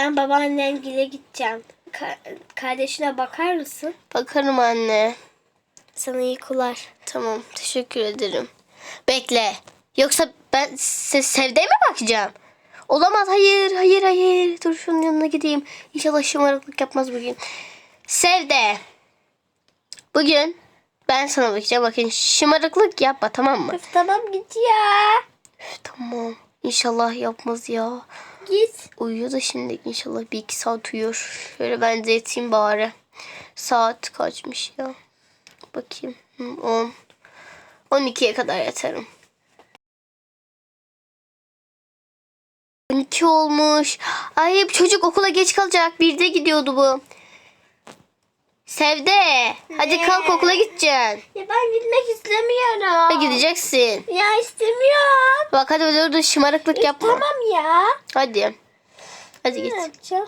Ben babaannemgile gideceğim. Ka- kardeşine bakar mısın? Bakarım anne. Sana iyi kular. Tamam teşekkür ederim. Bekle. Yoksa ben se Sevde'ye mi bakacağım? Olamaz hayır hayır hayır. Dur şunun yanına gideyim. İnşallah şımarıklık yapmaz bugün. Sevde. Bugün ben sana bakacağım. Bakın şımarıklık yapma tamam mı? Öf, tamam git ya. Üf, tamam. İnşallah yapmaz ya. Git. Uyuyor da şimdi inşallah bir iki saat uyur. Şöyle ben de yatayım bari. Saat kaçmış ya. Bakayım. Hı, 10. 12'ye kadar yatarım. 12 olmuş. Ay çocuk okula geç kalacak. Birde gidiyordu bu. Sevde. Hadi Ne? kalk okula gideceksin. Ya ben gitmek istemiyorum. Ha, gideceksin. Ya istemiyorum. Bak hadi öyle orada şımarıklık yapma. Tamam ya. Hadi. Hadi git. Ne yapacağım?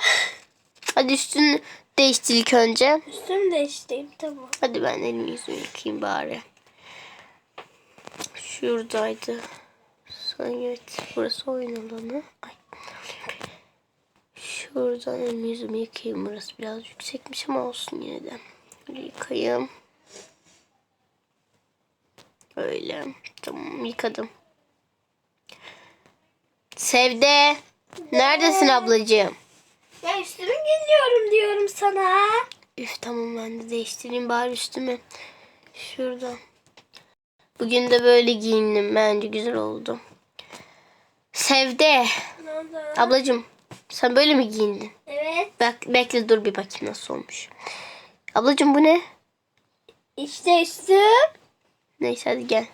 Hadi üstünü değiştir ilk önce. Üstümü değiştireyim tamam. Hadi ben elimi yüzümü yıkayayım bari. Şuradaydı. Sanki evet. Burası oyun alanı. Ay. Şuradan elimi yüzümü yıkayayım. Burası biraz yüksekmiş ama olsun yine de. Böyle yıkayayım. Öyle. Tamam yıkadım. Sevde. Neredesin ablacığım? Ya üstümü giyiniyorum diyorum sana. Üf tamam ben de değiştireyim bari üstümü. Şurada. Bugün de böyle giyindim. Bence güzel oldu. Sevde. Ablacığım sen böyle mi giyindin? Evet. Bak bekle dur bir bakayım nasıl olmuş. Ablacığım bu ne? İşte üstüm. Neyse hadi gel.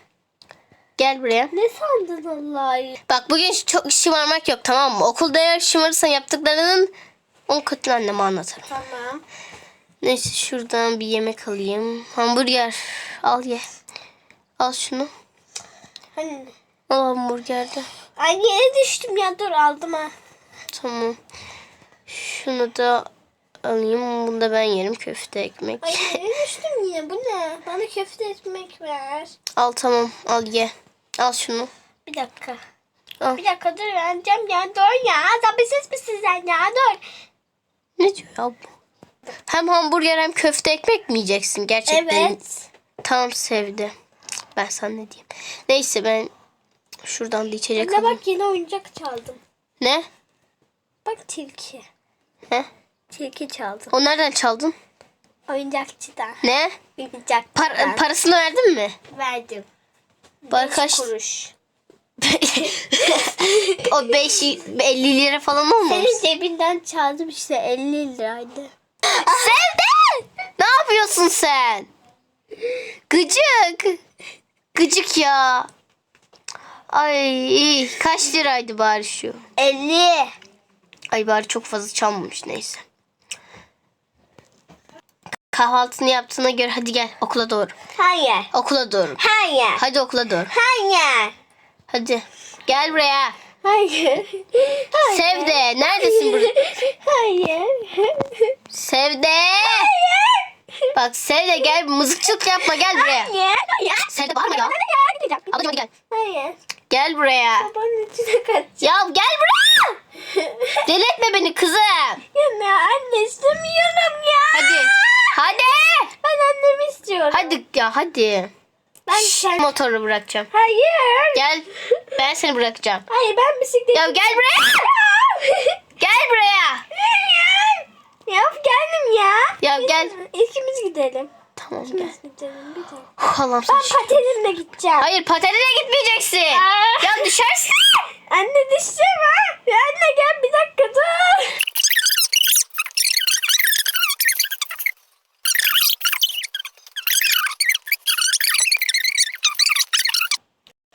Gel buraya. Ne sandın Allah'ı? Bak bugün çok şımarmak yok tamam mı? Okulda eğer şımarırsan yaptıklarının on katını anneme anlatırım. Tamam. Neyse şuradan bir yemek alayım. Hamburger al ye. Al şunu. Hani? Al hamburgerde. Ay yere düştüm ya dur aldım ha. Tamam. Şunu da alayım. Bunu da ben yerim. Köfte ekmek. Ay yere düştüm yine bu ne? Bana köfte ekmek ver. Al tamam. Al ye. Al şunu. Bir dakika. Al. Bir dakika dur vereceğim ya dur ya. Sabırsız mısın sen ya dur. Ne diyor ya bu? Hem hamburger hem köfte ekmek mi yiyeceksin gerçekten? Evet. Tamam sevdi. Ben sana ne diyeyim. Neyse ben şuradan da içecek Anne alayım. bak yine oyuncak çaldım. Ne? Bak tilki. He? Tilki çaldım. O nereden çaldın? Oyuncakçıdan. Ne? Oyuncakçıdan. Par- parasını verdin mi? verdim. Beş kaç? kuruş. o 5 50 lira falan olmamış. Senin cebinden çaldım işte 50 liraydı. Sevde! Ne yapıyorsun sen? Gıcık. Gıcık ya. Ay kaç liraydı bari şu? 50. Ay bari çok fazla çalmamış neyse. Kahvaltını yaptığına göre hadi gel okula doğru. Hayır. Okula doğru. Hayır. Hadi okula doğru. Hayır. Hadi. Gel buraya. Hayır. Hayır. Sevde neredesin burada? Hayır. Sevde. Bak Sevde gel mızıkçılık yapma gel buraya. Hayır. Hayır. Sevde bağırma ya. Hayır. Ablacığım hadi gel. Hayır. Gel buraya. Babanın içine kaç. Ya gel buraya. Deli etme beni kızım. Ya ne anne istemiyorum ya. Hadi. Hadi. Ben annemi istiyorum. Hadi ya hadi. Ben sen... motoru bırakacağım. Hayır. Gel. Ben seni bırakacağım. Hayır ben bisiklet. Ya gel buraya. Gel buraya. Hayır. Ya geldim ya. Ya gel. İkimiz gidelim. Tamam gel. İkimiz gidelim bir de. Allah'ım Ben sen. patenimle gideceğim. Hayır patenine gitmeyeceksin. Aa. Ya düşersin. Anne düşeceğim ha. Ya anne gel bir dakika dur.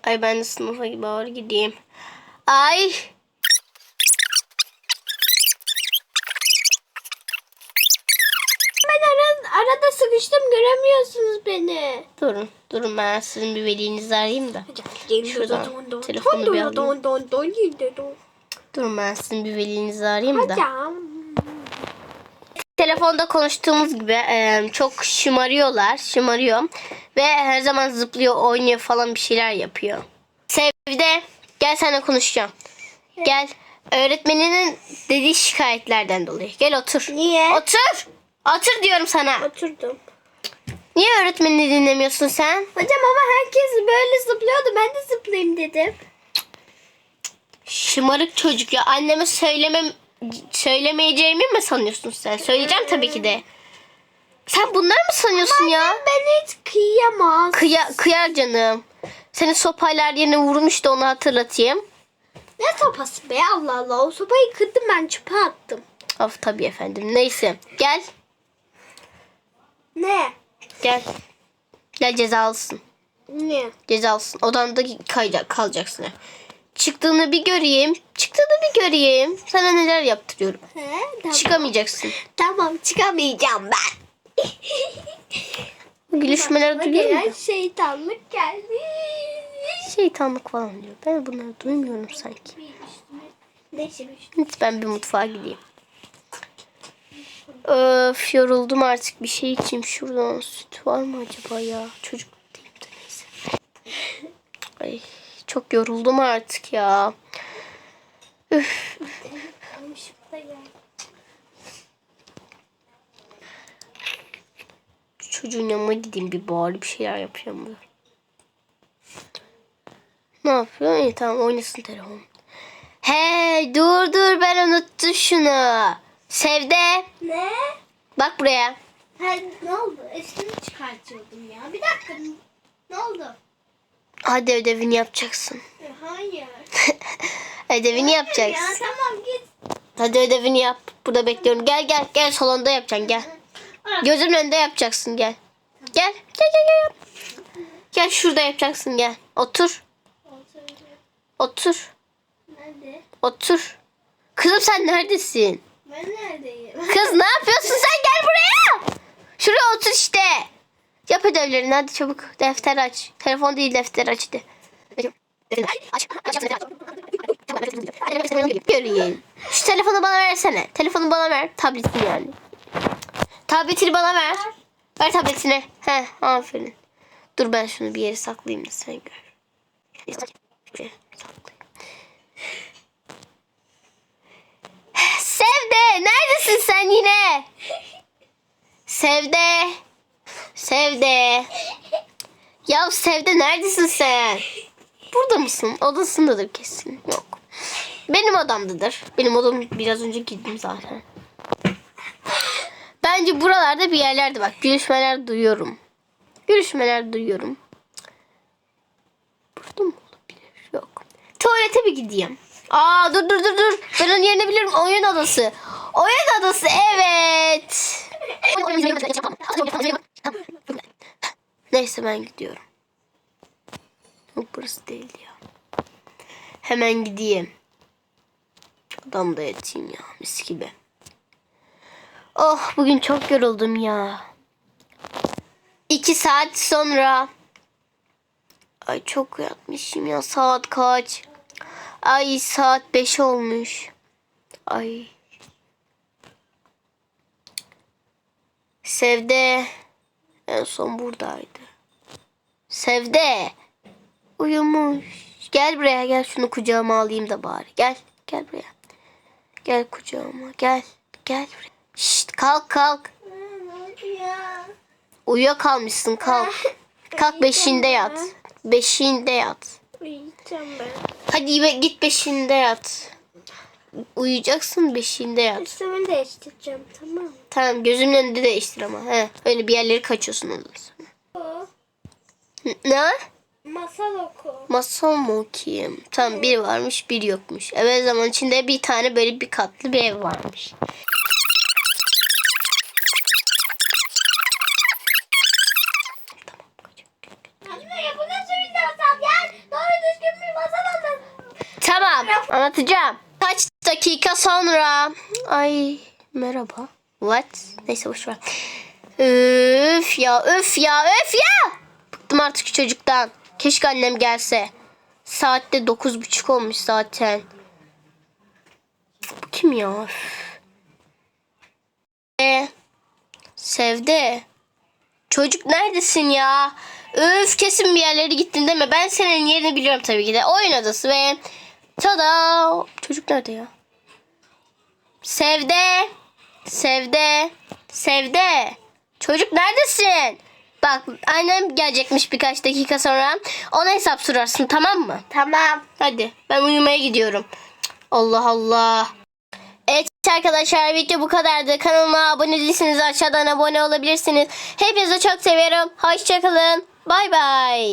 Ay ben de sınıfa gibi ağır gideyim. Ay. Ben ara, arada sıkıştım göremiyorsunuz beni. Durun. Durun ben sizin bir velinizi arayayım da. Şuradan telefonu bir alayım. Durun ben sizin bir velinizi arayayım da. Telefonda konuştuğumuz gibi e, çok şımarıyorlar. Şımarıyor. Ve her zaman zıplıyor, oynuyor falan bir şeyler yapıyor. Sevde gel seninle konuşacağım. Gel. Öğretmeninin dediği şikayetlerden dolayı. Gel otur. Niye? Otur. Otur diyorum sana. Oturdum. Niye öğretmenini dinlemiyorsun sen? Hocam ama herkes böyle zıplıyordu. Ben de zıplayayım dedim. Şımarık çocuk ya. Anneme söylemem söylemeyeceğimi mi sanıyorsun sen? Söyleyeceğim tabii ki de. Sen bunlar mı sanıyorsun ya? Ben hiç kıyamaz. Kıya, kıyar canım. Seni sopaylar yerine vurmuştu onu hatırlatayım. Ne sopası be Allah Allah. O sopayı kırdım ben çöpe attım. Of tabii efendim. Neyse. Gel. Ne? Gel. Gel cezalısın. Ne? Cezalısın. Odanda kayacak, kalacaksın. Çıktığını bir göreyim. Çıktığını bir göreyim. Sana neler yaptırıyorum. He, tamam. Çıkamayacaksın. Tamam çıkamayacağım ben. Gülüşmeler duyuyor Gelen musun? şeytanlık geldi. Şeytanlık falan diyor. Ben bunları duymuyorum sanki. Hiç ben bir mutfağa gideyim. Öf yoruldum artık bir şey içeyim. Şuradan süt var mı acaba ya? Çocuk değilim de neyse. Ay çok yoruldum artık ya. Üf. Çocuğun yanına gideyim bir bari bir şeyler yapacağım böyle. Ne yapıyor? İyi tamam oynasın telefon. Hey dur dur ben unuttum şunu. Sevde Ne? bak buraya. Ha, ne oldu? Eskini çıkartıyordum ya. Bir dakika. Ne oldu? Hadi ödevini yapacaksın. E, Hayır. ödevini Ya yapacaksın. tamam git. Hadi ödevini yap. Burada bekliyorum. Gel gel gel salonda yapacaksın gel. Gözümün önünde yapacaksın gel. Gel gel gel gel. Gel şurada yapacaksın gel. Otur. Otur. Nerede? Otur. Kızım sen neredesin? Ben neredeyim? Kız ne yapıyorsun sen gel buraya. Şuraya otur işte. Yap ödevlerini hadi çabuk. Defter aç. Telefon değil defter aç hadi. Aç. Göreyim. Şu telefonu bana versene. Telefonu bana ver. Tabletini yani. Tabletini bana ver. Ver tabletini. He aferin. Dur ben şunu bir yere saklayayım da sen gör. Sevde neredesin sen yine? Sevde. Sevde. Ya Sevde neredesin sen? Burada mısın? Odasındadır kesin. Yok. Benim odamdadır. Benim odam biraz önce gittim zaten. Bence buralarda bir yerlerde bak. Gülüşmeler duyuyorum. Gülüşmeler duyuyorum. Burada mı olabilir? Yok. Tuvalete bir gideyim. Aa dur dur dur dur. Ben onun yerini bilirim. Oyun odası. Oyun odası evet. Neyse ben gidiyorum. Yok burası değil ya. Hemen gideyim. Odamda yatayım ya mis gibi. Oh bugün çok yoruldum ya. İki saat sonra. Ay çok yatmışım ya. Saat kaç? Ay saat 5 olmuş. Ay. Sevde en son buradaydı. Sevde uyumuş. Gel buraya gel şunu kucağıma alayım da bari. Gel gel buraya. Gel kucağıma gel. Gel buraya. Şşt kalk kalk. ya? Uyuyakalmışsın kalk. Kalk beşinde yat. Beşinde yat. Hadi git beşinde yat. Uyuyacaksın beşinde yat. Üstümü değiştireceğim tamam mı? Tamam gözümün önünde değiştir ama. He, öyle bir yerleri kaçıyorsun ondan sonra. O, Ne? Masal oku. Masal mı okuyayım? Tamam bir varmış bir yokmuş. Evet zaman içinde bir tane böyle bir katlı bir ev varmış. Anlatacağım. Dakika sonra. Ay merhaba. What? Neyse boş ver. Üf ya öf ya öf ya. Bıktım artık çocuktan. Keşke annem gelse. Saatte dokuz buçuk olmuş zaten. Bu kim ya? E, Sevde. Çocuk neredesin ya? Öf kesin bir yerlere gittin deme. Ben senin yerini biliyorum tabii ki de. Oyun odası ve tada. Çocuk nerede ya? Sevde. Sevde. Sevde. Çocuk neredesin? Bak annem gelecekmiş birkaç dakika sonra. Ona hesap sorarsın tamam mı? Tamam. Hadi ben uyumaya gidiyorum. Allah Allah. Evet arkadaşlar video bu kadardı. Kanalıma abone değilseniz aşağıdan abone olabilirsiniz. Hepinizi çok seviyorum. Hoşçakalın. Bay bay.